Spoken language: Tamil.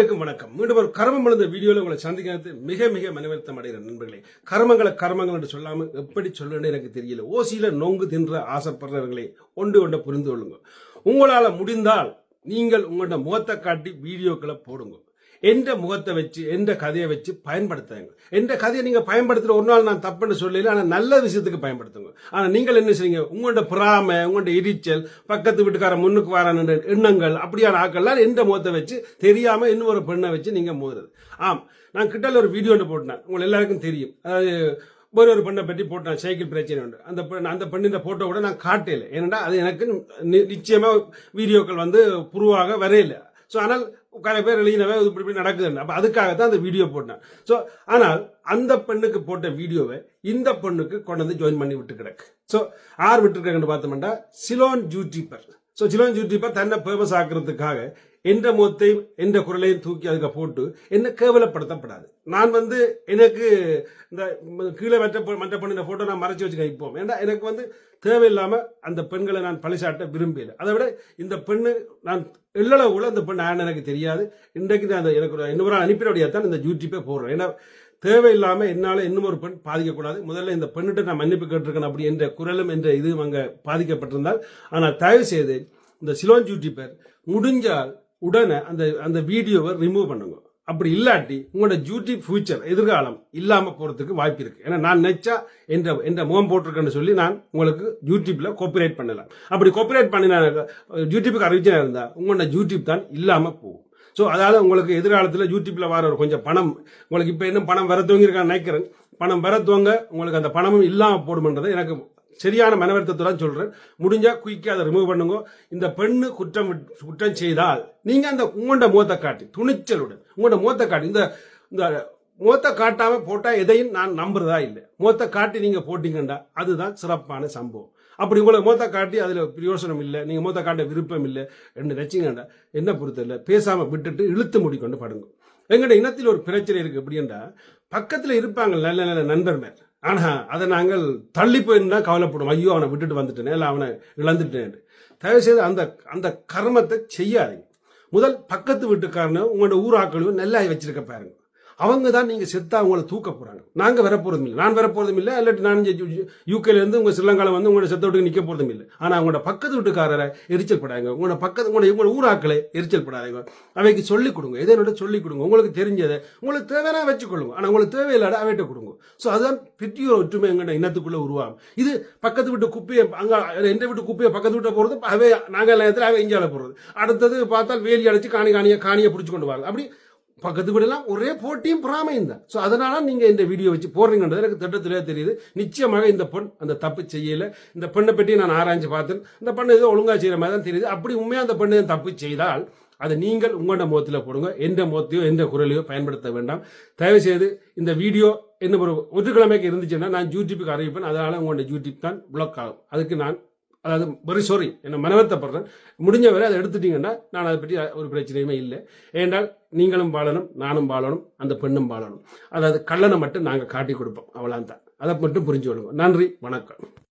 அனைவருக்கும் வணக்கம். மீண்டும் ஒரு கர்மம் விழுந்த வீடியோவில் உங்களை சந்திக்கிறது மிக மிக மனவருத்தம் அடைகிற நண்பர்களே. கர்மங்களை கர்மங்கள் என்று சொல்லாமல் எப்படி சொல்லணும்னு எனக்கு தெரியல. ஓசியில நொங்கு தின்ற ஆசைப்படுறவர்களே ஒன்று ஒன்றை புரிந்து கொள்ளுங்க. உங்களால முடிந்தால் நீங்கள் உங்களோட முகத்தை காட்டி வீடியோக்களை போடுங்க. எந்த முகத்தை வச்சு எந்த கதையை வச்சு பயன்படுத்துங்க எந்த கதையை நீங்க பயன்படுத்துற ஒரு நாள் நான் தப்புன்னு சொல்லல ஆனா நல்ல விஷயத்துக்கு பயன்படுத்துங்க. ஆனா நீங்கள் என்ன செய்யுங்க உங்களோட பொறாமை உங்களோட எரிச்சல் பக்கத்து வீட்டுக்கார முன்னுக்கு வரான எண்ணங்கள் அப்படியான ஆக்கள்லாம் எந்த முகத்தை வச்சு தெரியாம இன்னொரு பெண்ணை வச்சு நீங்க மோதுறது? ஆம். நான் கிட்டல ஒரு வீடியோ ஒன்று போட்டேன் உங்களுக்கு எல்லாருக்கும் தெரியும். அதாவது ஒரு ஒரு பெண்ணை பற்றி போட்டேன் சைக்கிள் பிரச்சனை உண்டு அந்த பெண் அந்த பெண்ணின் போட்டோ கூட நான் காட்டல. ஏனென்றா அது எனக்கு நி- நிச்சயமா வீடியோக்கள் வந்து புருவாக வரையில. ஸோ ஆனால் நிறைய பேர் எழுதினவே இது இப்படி இப்படி நடக்குதுன்னு. அப்போ அதுக்காக தான் அந்த வீடியோ போட்டேன். ஸோ ஆனால் அந்த பெண்ணுக்கு போட்ட வீடியோவை இந்த பெண்ணுக்கு கொண்டு வந்து ஜாயின் பண்ணி விட்டு கிடக்கு. ஸோ யார் விட்டுருக்காங்கன்னு பார்த்தோம்னா சிலோன் ஜூட்டிப்பர் ஸோ சிலோன் ஜூட்டிப்பர் தன்னை ஃபேமஸ் ஆக்குறதுக்காக என்ற முகத்தையும் எந்த குரலையும் தூக்கி அதுக்கு போட்டு என்ன கேவலப்படுத்தப்படாது. நான் வந்து எனக்கு இந்த கீழே மற்ற மற்ற பெண்ணின போட்டோ நான் மறைச்சு வச்சு கைப்போம் ஏன்னா எனக்கு வந்து தேவையில்லாம அந்த பெண்களை நான் பழிசாட்ட விரும்பியது அதை விட இந்த பெண்ணு நான் எள்ளளவு கூட அந்த பெண் ஆன எனக்கு தெரியாது. இன்றைக்கு நான் அந்த எனக்கு ஒரு இன்னொரு அனுப்பினோடைய தான் இந்த யூடியூப்பே போடுறேன். ஏன்னா தேவையில்லாமல் என்னால் இன்னும் ஒரு பெண் பாதிக்கக்கூடாது முதல்ல இந்த பெண்ணிட்ட நான் மன்னிப்பு கேட்டிருக்கேன் அப்படி என்ற குரலும் என்ற இதுவும் அங்கே பாதிக்கப்பட்டிருந்தால். ஆனால் தயவு செய்து இந்த சிலோன் யூடியூபர் முடிஞ்சால் உடனே அந்த அந்த வீடியோவை ரிமூவ் பண்ணுங்க. அப்படி இல்லாட்டி உங்களோட யூடியூப் ஃபியூச்சர் எதிர்காலம் இல்லாம போறதுக்கு வாய்ப்பு இருக்கு. ஏன்னா நான் நெச்சா என்ற என்ற முகம் போட்டிருக்கேன்னு சொல்லி நான் உங்களுக்கு யூடியூப்ல காப்பிரைட் பண்ணலாம். அப்படி காப்பிரைட் பண்ணின யூடியூப்புக்கு அறிவிச்சா இருந்தா உங்களோட யூடியூப் தான் இல்லாம போகும். ஸோ அதால உங்களுக்கு எதிர்காலத்தில் யூடியூப்ல வர ஒரு கொஞ்சம் பணம் உங்களுக்கு இப்போ இன்னும் பணம் வர துவங்கியிருக்கான்னு நினைக்கிறேன். பணம் வர துவங்க உங்களுக்கு அந்த பணமும் இல்லாமல் போடுமன்றதை எனக்கு சரியான மனவருத்தத்துடன் சொல்றேன். முடிஞ்சா குயிக்காக அதை ரிமூவ் பண்ணுங்க. இந்த பெண்ணு குற்றம் விட்- குற்றம் செய்தால் நீங்க அந்த உங்களோட முகத்தை காட்டி துணிச்சலுடன் உங்களோட முகத்தை காட்டி இந்த இந்த முகத்தை காட்டாம போட்டா எதையும் நான் நம்புறதா இல்லை. முகத்தை காட்டி நீங்க போட்டீங்கண்டா அதுதான் சிறப்பான சம்பவம். அப்படி உங்களை முகத்தை காட்டி அதில் பிரயோசனம் இல்லை நீங்கள் முகத்தை காட்ட விருப்பம் இல்லை என்று நினச்சிங்கண்டா என்ன பொறுத்தல பேசாமல் விட்டுட்டு இழுத்து முடிக்கொண்டு படுங்க. எங்கட இனத்தில் ஒரு பிரச்சனை இருக்குது எப்படின்னா பக்கத்தில் இருப்பாங்க நல்ல நல்ல நண்பர்கள். ஆனால் அதை நாங்கள் தள்ளி போயிருந்தா கவலைப்படுவோம். ஐயோ அவனை விட்டுட்டு வந்துட்டேனே இல்லை அவனை இழந்துட்டேன் தயவு செய்து அந்த அந்த கர்மத்தை செய்யாதீங்க. முதல் பக்கத்து வீட்டுக்காரனு உங்களோட ஊராக்களையும் நல்லா வச்சிருக்க பாருங்க. அவங்க தான் நீங்கள் செத்தா உங்களை தூக்க போகிறாங்க நாங்கள் வர இல்லை நான் வர போகிறதும் இல்லை இல்லாட்டி நான் யூகேலேருந்து உங்கள் ஸ்ரீலங்காவில் வந்து உங்களோட செத்த விட்டு நிற்க போகிறதும் இல்லை ஆனால் அவங்களோட பக்கத்து வீட்டுக்காரரை எரிச்சல் படாங்க உங்களோட பக்கத்து உங்களோட உங்களோட ஊராக்களை எரிச்சல் படாதீங்க. அவைக்கு சொல்லிக் கொடுங்க. எதனோட சொல்லிக் கொடுங்க. உங்களுக்கு தெரிஞ்சதை உங்களுக்கு தேவையான வச்சுக்கொள்ளுங்க. ஆனால் உங்களுக்கு தேவையில்லாத அவைகிட்ட கொடுங்க. ஸோ அதுதான் பெரிய ஒற்றுமை எங்கள்கிட்ட இனத்துக்குள்ளே உருவாகும் இது பக்கத்து வீட்டு குப்பையை அங்கே எந்த வீட்டு குப்பையை பக்கத்து வீட்டை போகிறது அவை நாங்கள் நேரத்தில் அவை இஞ்சால போகிறது அடுத்தது பார்த்தால் வேலி அடைச்சு காணி காணியை காணியை பிடிச்சி கொண்டு வாங்க. அப்படி பக்கத்து வீடெல்லாம் ஒரே போட்டியும் பிராமையும் தான். ஸோ அதனால நீங்க இந்த வீடியோ வச்சு போடுறீங்கன்றது எனக்கு திட்டத்திலே தெரியுது. நிச்சயமாக இந்த பெண் அந்த தப்பு செய்யல. இந்த பெண்ணை பற்றி நான் ஆராய்ஞ்சு பார்த்தேன். இந்த பெண்ணை ஏதோ ஒழுங்கா செய்யற மாதிரி தான் தெரியுது. அப்படி உண்மையா அந்த பெண்ணை தப்பு செய்தால் அதை நீங்கள் உங்களோட முகத்தில் போடுங்க. எந்த முகத்தையோ எந்த குரலையோ பயன்படுத்த வேண்டாம். தயவு செய்து இந்த வீடியோ என்ன ஒரு ஒற்றுக்கிழமைக்கு இருந்துச்சுன்னா நான் யூடியூப்புக்கு அறிவிப்பேன். அதனால உங்களோட யூடியூப் தான் பிளாக் ஆகும். அதுக்கு நான் அதாவது வெரி சாரி என்ன மனவர்த்தப்படுறேன் முடிஞ்ச வரை அதை எடுத்துட்டீங்கன்னா நான் அதை பற்றி ஒரு பிரச்சனையுமே இல்லை. ஏனென்றால் நீங்களும் வாழணும் நானும் வாழணும் அந்த பெண்ணும் வாழணும். அதாவது கள்ளனை மட்டும் நாங்கள் காட்டி கொடுப்போம் அவ்வளோ தான் அதை மட்டும் புரிஞ்சு கொள்ளுங்க நன்றி வணக்கம்.